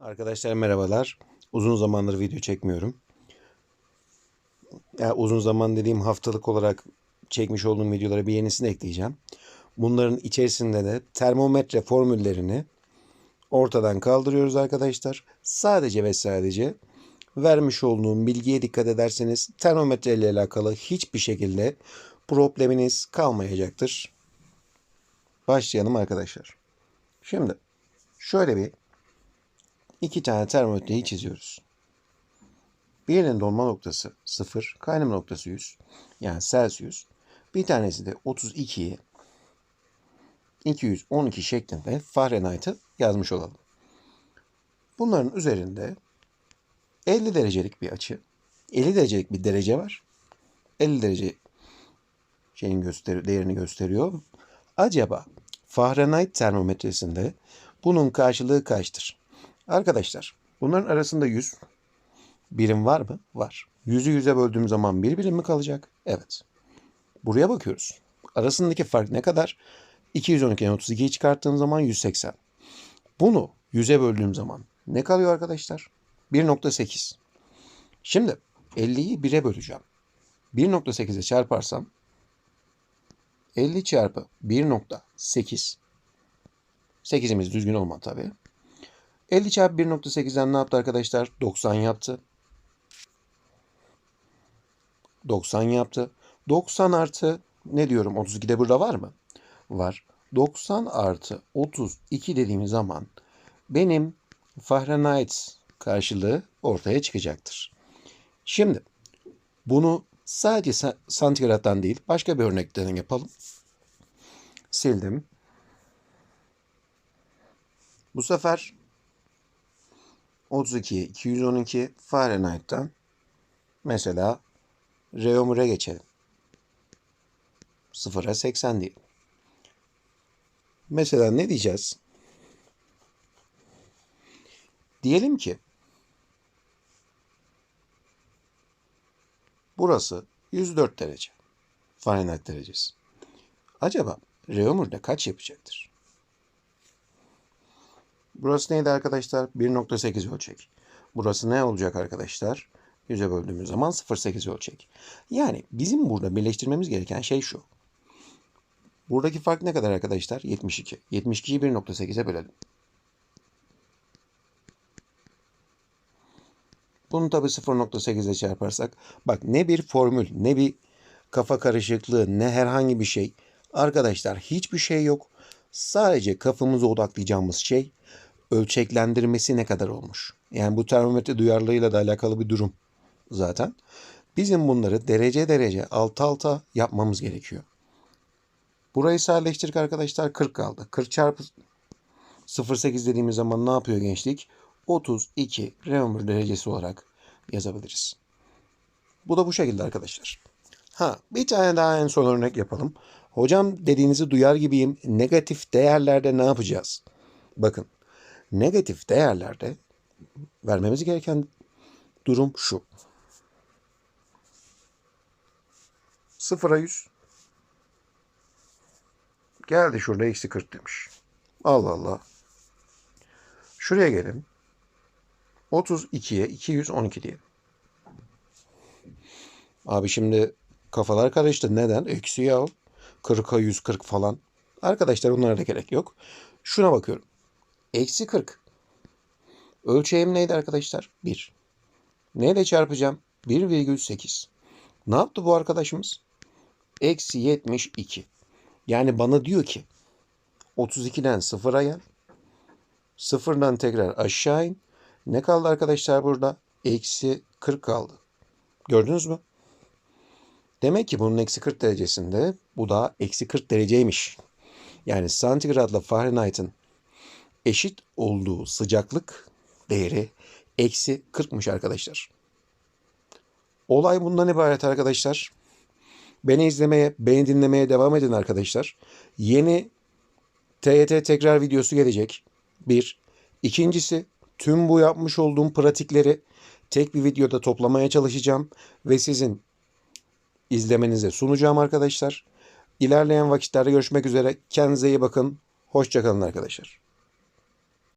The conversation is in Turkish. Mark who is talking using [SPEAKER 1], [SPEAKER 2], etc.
[SPEAKER 1] Arkadaşlar merhabalar. Uzun zamandır video çekmiyorum. Ya uzun zaman dediğim haftalık olarak çekmiş olduğum videolara bir yenisini ekleyeceğim. Bunların içerisinde de termometre formüllerini ortadan kaldırıyoruz arkadaşlar. Sadece ve sadece vermiş olduğum bilgiye dikkat ederseniz termometre ile alakalı hiçbir şekilde probleminiz kalmayacaktır. Başlayalım arkadaşlar. Şimdi şöyle bir iki tane termometreyi çiziyoruz. Birinin donma noktası 0, kaynama noktası 100 yani Celsius. Bir tanesi de 32'yi 212 şeklinde Fahrenheit'ı yazmış olalım. Bunların üzerinde 50 derecelik bir açı, 50 derecelik bir derece var. 50 derece şeyin göster değerini gösteriyor. Acaba Fahrenheit termometresinde bunun karşılığı kaçtır? Arkadaşlar bunların arasında 100 birim var mı? Var. 100'ü 100'e böldüğüm zaman bir birim mi kalacak? Evet. Buraya bakıyoruz. Arasındaki fark ne kadar? 212'den 32'yi çıkarttığım zaman 180. Bunu 100'e böldüğüm zaman ne kalıyor arkadaşlar? 1.8. Şimdi 50'yi 1'e böleceğim. 1.8'e çarparsam 50 çarpı 1.8 8'imiz düzgün olmadı tabii. 50 çarpı 1.8'den ne yaptı arkadaşlar? 90 yaptı. 90 yaptı. 90 artı ne diyorum 32'de burada var mı? Var. 90 artı 32 dediğimiz zaman benim Fahrenheit karşılığı ortaya çıkacaktır. Şimdi bunu sadece santigrattan değil başka bir örnekten yapalım. Sildim. Bu sefer 32'ye 212 Fahrenheit'tan mesela Reomur'a geçelim. 0'a 80 diyelim. Mesela ne diyeceğiz? Diyelim ki burası 104 derece. Fahrenheit derecesi. Acaba Reomur'da kaç yapacaktır? Burası neydi arkadaşlar? 1.8 ölçek. Burası ne olacak arkadaşlar? 100'e böldüğümüz zaman 0.8 ölçek. Yani bizim burada birleştirmemiz gereken şey şu. Buradaki fark ne kadar arkadaşlar? 72. 72'yi 1.8'e bölelim. Bunu tabi 0.8'e çarparsak bak ne bir formül ne bir kafa karışıklığı ne herhangi bir şey. Arkadaşlar hiçbir şey yok. Sadece kafamıza odaklayacağımız şey ölçeklendirmesi ne kadar olmuş. Yani bu termometre duyarlılığıyla da alakalı bir durum zaten. Bizim bunları derece derece alt alta yapmamız gerekiyor. Burayı sadeleştirdik arkadaşlar 40 kaldı. 40 çarpı 0.8 dediğimiz zaman ne yapıyor gençlik? 32 Reaumur derecesi olarak yazabiliriz. Bu da bu şekilde arkadaşlar. Ha bir tane daha en son örnek yapalım. Hocam dediğinizi duyar gibiyim. Negatif değerlerde ne yapacağız? Bakın negatif değerlerde vermemiz gereken durum şu. Sıfıra 100. Geldi şurada eksi 40 demiş. Allah Allah. Şuraya gelin. 32'ye 212 diyelim. Abi şimdi kafalar karıştı. Neden? Eksi ya. 40'a 140 falan. Arkadaşlar onlara da gerek yok. Şuna bakıyorum. Eksi 40. Ölçeğim neydi arkadaşlar? 1. Neyle çarpacağım? 1,8. Ne yaptı bu arkadaşımız? Eksi 72. Yani bana diyor ki 32'den 0'a gel. Sıfırdan tekrar aşağı in. Ne kaldı arkadaşlar burada? Eksi 40 kaldı. Gördünüz mü? Demek ki bunun eksi 40 derecesinde bu da eksi 40 dereceymiş. Yani santigratla Fahrenheit'in eşit olduğu sıcaklık değeri eksi 40'mış arkadaşlar. Olay bundan ibaret arkadaşlar. Beni izlemeye, beni dinlemeye devam edin arkadaşlar. Yeni TYT tekrar videosu gelecek. Bir. İkincisi tüm bu yapmış olduğum pratikleri tek bir videoda toplamaya çalışacağım ve sizin izlemenize sunacağım arkadaşlar. İlerleyen vakitlerde görüşmek üzere. Kendinize iyi bakın. Hoşçakalın arkadaşlar.